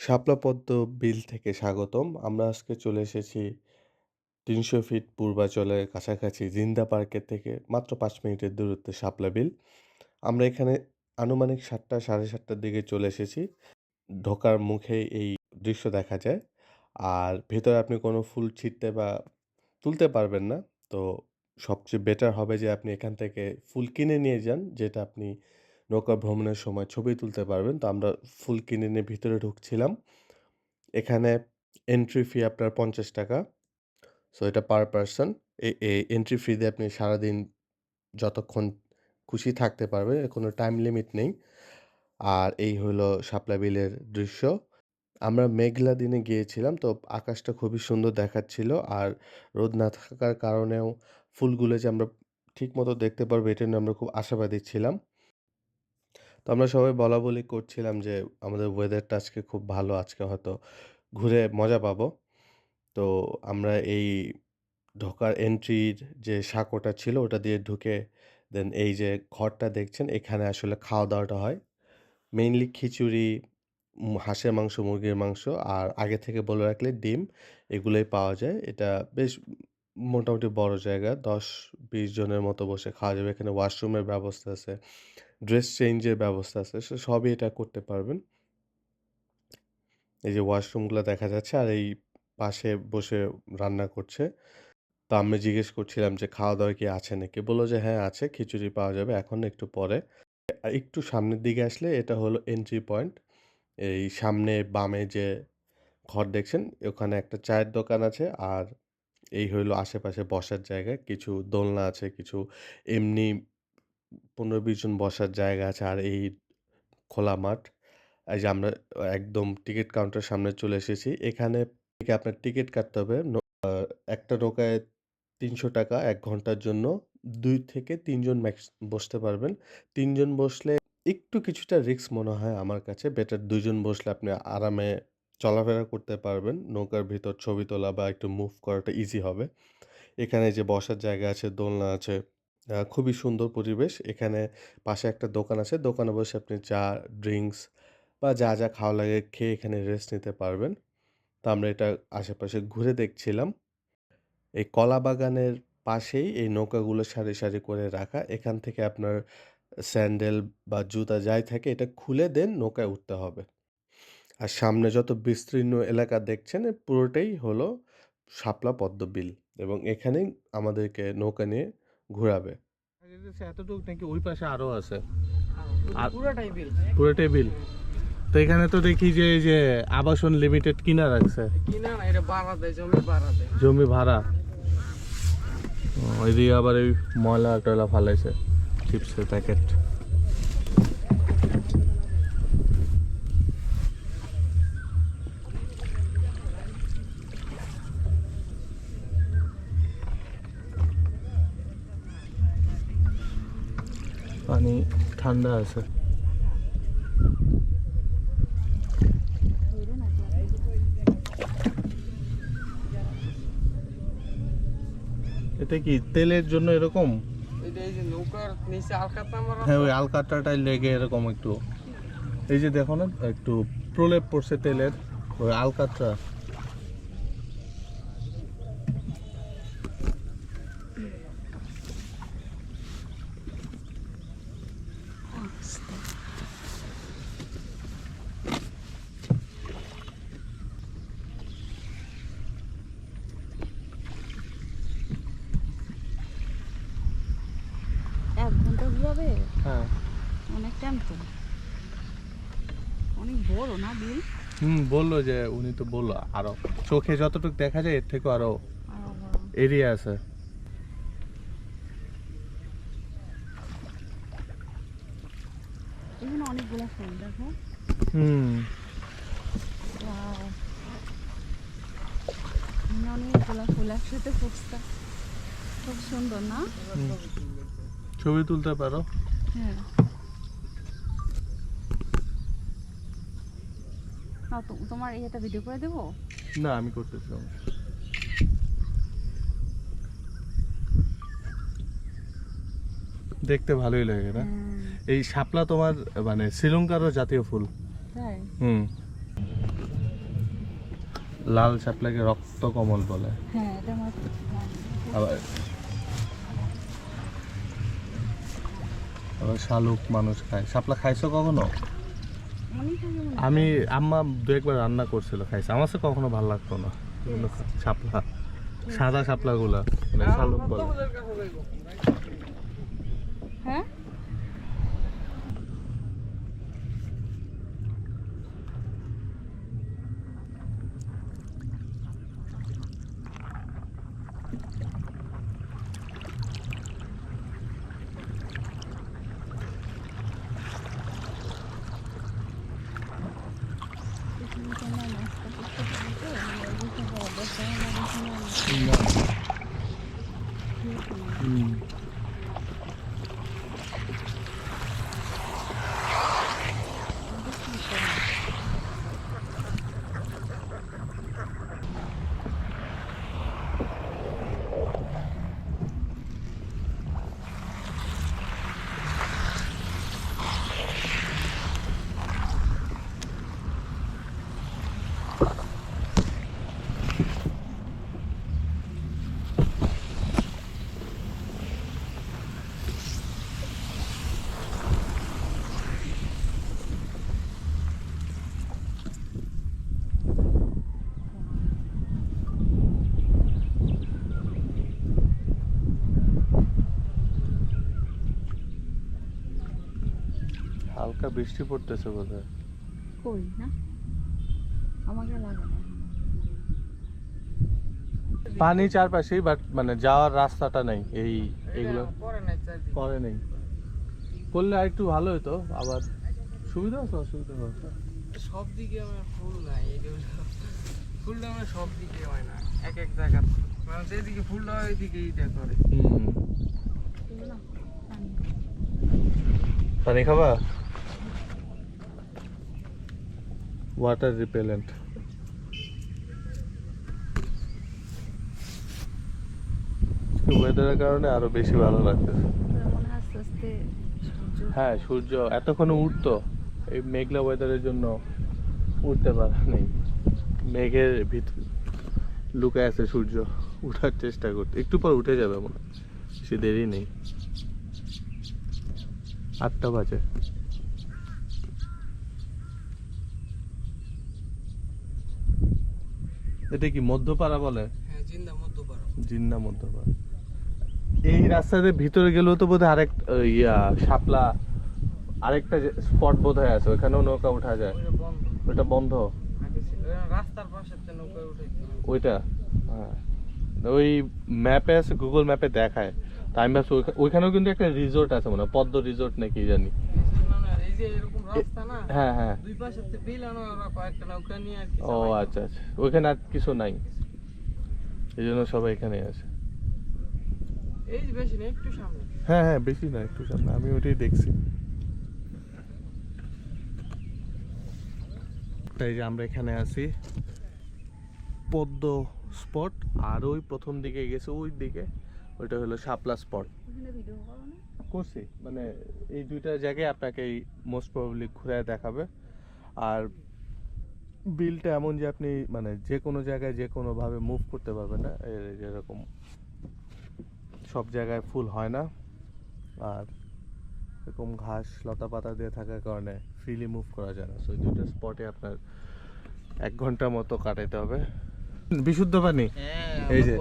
শাপলা পদ্ম বিল থেকে স্বাগতম। আমরা আজকে চলে এসেছি ৩০০ ফিট পূর্বাচলের কাছাকাছি জিন্দা পার্কের থেকে মাত্র পাঁচ মিনিটের দূরত্বে শাপলা বিল। আমরা এখানে আনুমানিক সাতটা সাড়ে সাতটার দিকে চলে এসেছি। ঢোকার মুখে এই দৃশ্য দেখা যায়। আর ভেতরে আপনি কোনো ফুল ছিটতে বা তুলতে পারবেন না। তো সবচেয়ে বেটার হবে যে আপনি এখান থেকে ফুল কিনে নিয়ে যান, যেটা আপনি নৌকা ভ্রমণের সময় ছবি তুলতে পারবেন। তো আমরা ফুল কিনে নিয়ে ভিতরে ঢুকছিলাম। এখানে এন্ট্রি ফি আপনার ৳৫০ সো এটা পার পারসন। এই এন্ট্রি ফি দিয়ে আপনি সারাদিন যতক্ষণ খুশি থাকতে পারবেন। এর কোনো টাইম লিমিট নেই। আর এই হলো শাপলা বিলের দৃশ্য। আমরা মেঘলা দিনে গিয়েছিলাম। তো আকাশটা খুবই সুন্দর দেখাচ্ছিল। আর রোদ না থাকার কারণেও ফুলগুলো যে আমরা ঠিকমতো দেখতে পারব, এটা নিয়ে আমরা খুব আশাবাদী ছিলাম। তো আমরা সবাই বলাবলি করছিলাম যে আমাদের ওয়েদারটা আজকে খুব ভালো। আজকে হয়তো ঘুরে মজা পাবো। তো আমরা এই ঢোকার এন্ট্রির যে সাঁকোটা ছিল ওটা দিয়ে ঢুকে দেন এই যে ঘরটা দেখছেন এখানে আসলে খাওয়া-দাওয়াটা হয়। মেইনলি খিচুড়ি, হাঁসের মাংস, মুরগির মাংস আর আগে থেকে বলে রাখলে ডিম এগুলোই পাওয়া যায়। এটা বেশ মোটামুটি বড় জায়গা। দশ বিশ জনের মতো বসে খাওয়া যাবে। এখানে ওয়াশরুমের ব্যবস্থা আছে। ড্রেস চেঞ্জের ব্যবস্থা আছে। সে সবই এটা করতে পারবেন। এই যে ওয়াশরুমগুলো দেখা যাচ্ছে আর এই পাশে বসে রান্না করছে। তো আমি জিজ্ঞেস করছিলাম যে, "খাওয়া-দাওয়া কি আছে নাকি?" বলল যে, "হ্যাঁ, আছে। খিচুড়ি পাওয়া যাবে এখন একটু পরে।" একটু সামনের দিকে আসলে এটা হলো এন্ট্রি পয়েন্ট। এই সামনে বামে যে ঘর দেখছেন ওখানে একটা চায়ের দোকান আছে। আর এই হইল আশেপাশে বসার জায়গা। কিছু দোলনা আছে, কিছু এমনি ১৫-২০ জন বসার জায়গা আছে। আর এই খোলা মাঠ। এই যে আমরা একদম টিকিট কাউন্টার সামনে চলে এসেছি। এখানে থেকে আপনার টিকিট কাটতে হবে। একটা নৌকায় ৳৩০০ ১ ঘণ্টার জন্য দুই থেকে তিনজন ম্যাক্স বসতে পারবেন। তিনজন বসলে একটু কিছুটা রিস্ক মনে হয় আমার কাছে। বেটার ২ জন বসলে আপনি আরামে চলাফেরা করতে পারবেন। নৌকার ভিতর ছবি তোলা বা একটু মুভ করাটা ইজি হবে। এখানে যে বসার জায়গা আছে, দোলনা আছে। খুবই সুন্দর পরিবেশ। এখানে পাশে একটা দোকান আছে। দোকানে বসে আপনি চা, ড্রিঙ্কস বা যা, যা খাওয়া লাগে খেয়ে এখানে রেস্ট নিতে পারবেন। তো আমরা এটা আশেপাশে ঘুরে দেখছিলাম। এই কলা বাগানের পাশেই এই নৌকাগুলো সারি, সারি করে রাখা। এখান থেকে আপনার স্যান্ডেল বা জুতা যাই থাকে এটা খুলে দেন নৌকায় উঠতে হবে। আর সামনে যত বিস্তীর্ণ এলাকা দেখছেন পুরোটাই হলো শাপলা পদ্ম বিল এবং এখানেই আমাদেরকে নৌকা নিয়ে ঘুরাবে। এতটুকু নাকি ওই পাশে আরও আছে। আর পুরোটাই বিল পুরোটাই বিল তো এখানে তো দেখি যে এই যে আবাসন লিমিটেড কিনা রাখছে। কিনা না এটা ভাড়া দেয় জমি ভাড়া দেয়। জমি ভাড়া। ওইদিকে আবার এই ময়লা টয়লা ফালাইছে চিপসের প্যাকেট পানি ঠান্ডা আছে। এটা কি তেলের জন্য এরকম? হ্যাঁ ওই আলকাটাটাই লেগে এরকম একটু। এই যে দেখো না একটু প্রলেপ পড়ছে তেলের ওই আলকাতরা এক ঘণ্টা হ্যাঁ। অনেক টাইম তো। অনেক বড় না বিল? হুম বলল যে উনি তো বলল আরও। চোখে যতটুকু দেখা যায় এর থেকে আরও এরিয়া আছে। এখানে অনেকগুলো ফুল দেখো। হুম। Wow. এখানে অনেকগুলো ফুল একসাথে ফুটছে। খুব সুন্দর না? ছবি তুলতে পারো। হ্যাঁ না তোমার এটা ভিডিও করে দেবো? না আমি করতেছি দেখতে ভালোই লাগে না? হ্যাঁ, এই শাপলা তোমার মানে শ্রীলঙ্কারও জাতীয় ফুল। হুম। লাল শাপলাকে রক্ত কমল বলে। হ্যাঁ এটা আমার আবার আবার শালুক মানুষ খায়। সাপলা খাইছো কখনো। আমি আম্মা দু একবার রান্না করছিল খাইছে। আমার সাথে কখনো ভালো লাগতো না। সাপলা শাপলা সাদা শাপলাগুলা মানে শালুক বলে। হ্যাঁ? বৃষ্টি পড়তেছে বোধহয়। কই না? আমাকে লাগে না। পানি চারপাশেই বাট মানে যাওয়ার রাস্তাটা নেই এই এগুলো পরে করে নেই। করলে আর একটু ভালো হতো আবার সুবিধা আছে অসুবিধা আছে সব দিকে আমার ফুল নাই এই যে ফুলটা আমার সব দিকে হয় না এক এক জায়গা মানে যেদিকে ফুলটা হয় ওইদিকে এইটা করে। হুম। এগুলো না পানি। পানি খাবা? ওয়াটার রিপেলেন্ট ওয়েদারের কারণে আরও বেশি ভালো লাগতেছে। হয় সূর্য হ্যাঁ সূর্য এতক্ষণে উঠতো এই মেঘলা ওয়েদারের জন্য উঠতে পারে নেই। মেঘের ভিতর লুকায় আছে সূর্য উঠার চেষ্টা করতে। একটু পর উঠে যাবে মনে। বেশি দেরি নেই। আটটা বাজে। এটা কি মধ্যপাড়া বলে? হ্যাঁ জিন্না মধ্যপাড়া। এই রাস্তাতে ভিতরে গেলেও তো বোধহয় আরেক ইয়া শাপলা আরেকটা স্পট বোধ হয় আছে ওখানেও নৌকা ওঠা যায়। ওইটা বন্ধ। ওটা বন্ধ? রাস্তার পাশে নৌকা হয়। ওইটা? হ্যাঁ। ওই ম্যাপে আছে গুগল ম্যাপে দেখায়। তাই আমি ভাবছি ওইখা- ওইখানেও কিন্তু একটা রিসোর্ট আছে মনে হয় পদ্ম রিসোর্ট নাকি জানি। হ্যাঁ হ্যাঁ। ও আচ্ছা আচ্ছা। ওইখানে আর কিছু নাই। এই জন্য সবাই এখানে আছে। এই যে বেশি না একটু সামনে। হ্যাঁ হ্যাঁ বেশি না একটু সামনে। আমি ওইটাই দেখছি। তাই যে আমরা এখানে আছি। পদ্ম স্পট আর ওই প্রথম দিকে গেছে ওই দিকে। ওইটা হলো শাপলা স্পট। করছি। মানে এই দুইটা জায়গায় আপনাকে এই মোস্ট প্রবাবলি ঘুরে দেখাবে। আর বিলটা এমন যে আপনি মানে যে কোনো জায়গায় যে কোনোভাবে মুভ করতে পারবেন না যেরকম সব জায়গায় ফুল হয় না। আর এরকম ঘাস লতা পাতা দিয়ে থাকার কারণে ফ্রিলি মুভ করা যায় না। সো এই দুটো স্পটে আপনার এক ঘণ্টার মতো কাটাইতে হবে। বিশুদ্ধ পানি? হ্যাঁ এই যে।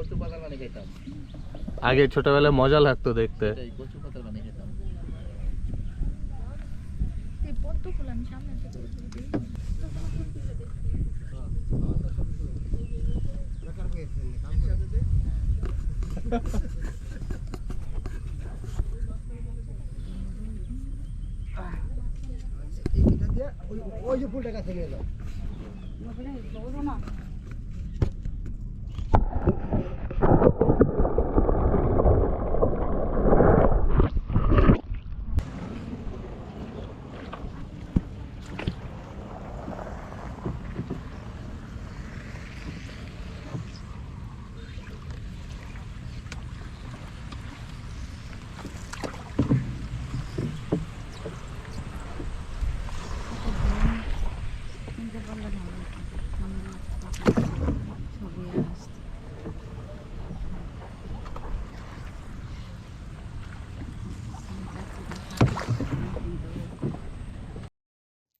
আগে ছোটবেলায় মজা লাগতো দেখতে এটাই কচু পাতার পানি খেতাম এই পদ্ম ফুল আমি সামনে থেকে উঠে দিই নিতে পারলে ভালো হতো।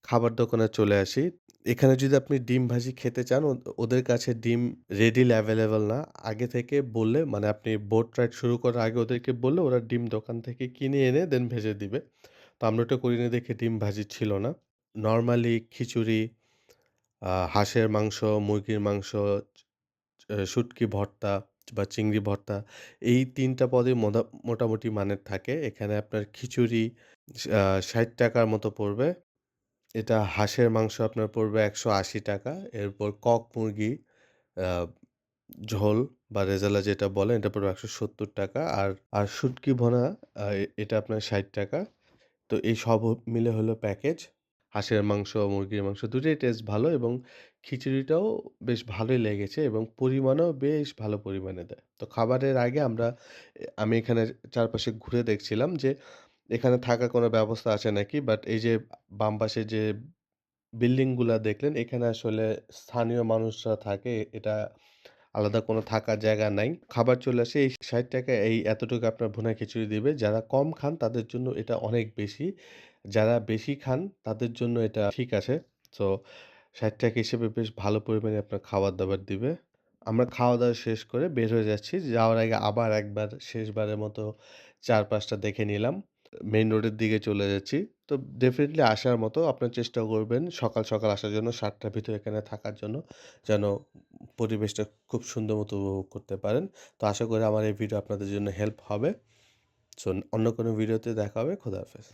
খাবার দোকানে চলে আসি। এখানে যদি আপনি ডিম ভাজি খেতে চান ওদের কাছে ডিম রেডিলি এভেইলেবল না। আগে থেকে বললে মানে আপনি বোট রাইড শুরু করার আগে ওদেরকে বললে ওরা ডিম দোকান থেকে কিনে এনে দেন ভেজে দিবে। তো আমরা ওটা করিনি দেখে ডিম ভাজি ছিল না। নরমালি খিচুড়ি, হাঁসের মাংস, মুরগির মাংস, এ শুটকি ভর্তা বা চিংড়ি ভর্তা এই ৩ টা পদই মোটামুটি মানের থাকে। এখানে আপনার খিচুড়ি ষাট টাকার মতো পড়বে। এটা হাঁসের মাংস আপনার পড়বে ৳১৮০ এরপর কক মুরগি ঝোল বা রেজালা যেটা বলেন এটা পড়বে ৳১৭০ আর আর শুটকি ভুনা এটা আপনার ৳৬০ তো এই সব মিলে হলো প্যাকেজ। হাঁসের মাংস, মুরগির মাংস দুটোই টেস্ট ভালো এবং খিচুড়িটাও বেশ ভালোই লেগেছে এবং পরিমাণও বেশ ভালো পরিমাণে দেয়। তো খাবারের আগে আমরা আমি এখানে চারপাশে ঘুরে দেখছিলাম যে এখানে থাকার কোনো ব্যবস্থা আছে নাকি? বাট এই যে বাম পাশে যে বিল্ডিংগুলা দেখলেন, এখানে আসলে স্থানীয় মানুষরা থাকে। এটা আলাদা কোনো থাকার জায়গা নাই। খাবার চলে আসে, এই ৳৬০ এই এতটুকু আপনার ভুনা খিচুড়ি দিবে। যারা কম খান, তাদের জন্য এটা অনেক বেশি। যারা বেশি খান, তাদের জন্য এটা ঠিক আছে। সো ৳৬০ হিসেবে বেশ ভালো পরিমাণে আপনার খাবার-দাবার দিবে। আমরা খাওয়া-দাওয়া শেষ করে বের হয়ে যাচ্ছি। যাওয়ার আগে আবার একবার শেষবারের মতো চারপাশটা দেখে নিলাম। মেইন রোডের দিকে চলে যাচ্ছি। তো ডেফিনেটলি আসার মতো আপনার চেষ্টা করবেন সকাল, সকাল আসার জন্য সাতটার ভিতরে এখানে থাকার জন্য। যেন পরিবেশটা খুব সুন্দর মতো উপভোগ করতে পারেন। তো আশা করি আমার এই ভিডিও আপনাদের জন্য হেল্প হবে। সো অন্য কোনো ভিডিওতে দেখা হবে। খোদা হাফেজ।